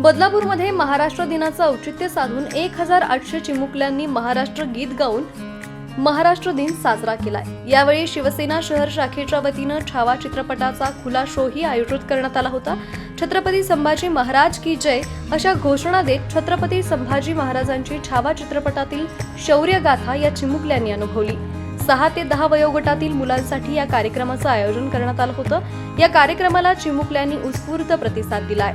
बदलापूरमध्ये महाराष्ट्र दिनाचं औचित्य साधून एक हजार आठशे चिमुकल्यांनी महाराष्ट्र गीत गाऊन महाराष्ट्र दिन साजरा केलाय. यावेळी शिवसेना शहर शाखेच्या वतीनं छावा चित्रपटाचा खुला शोही आयोजित करण्यात आला होता. छत्रपती संभाजी महाराज की जय अशा घोषणा देत छत्रपती संभाजी महाराजांची छावा चित्रपटातील शौर्य गाथा या चिमुकल्यांनी अनुभवली. सहा ते दहा वयोगटातील मुलांसाठी या कार्यक्रमाचं आयोजन करण्यात आलं होतं. या कार्यक्रमाला चिमुकल्यांनी उत्स्फूर्त प्रतिसाद दिलाय.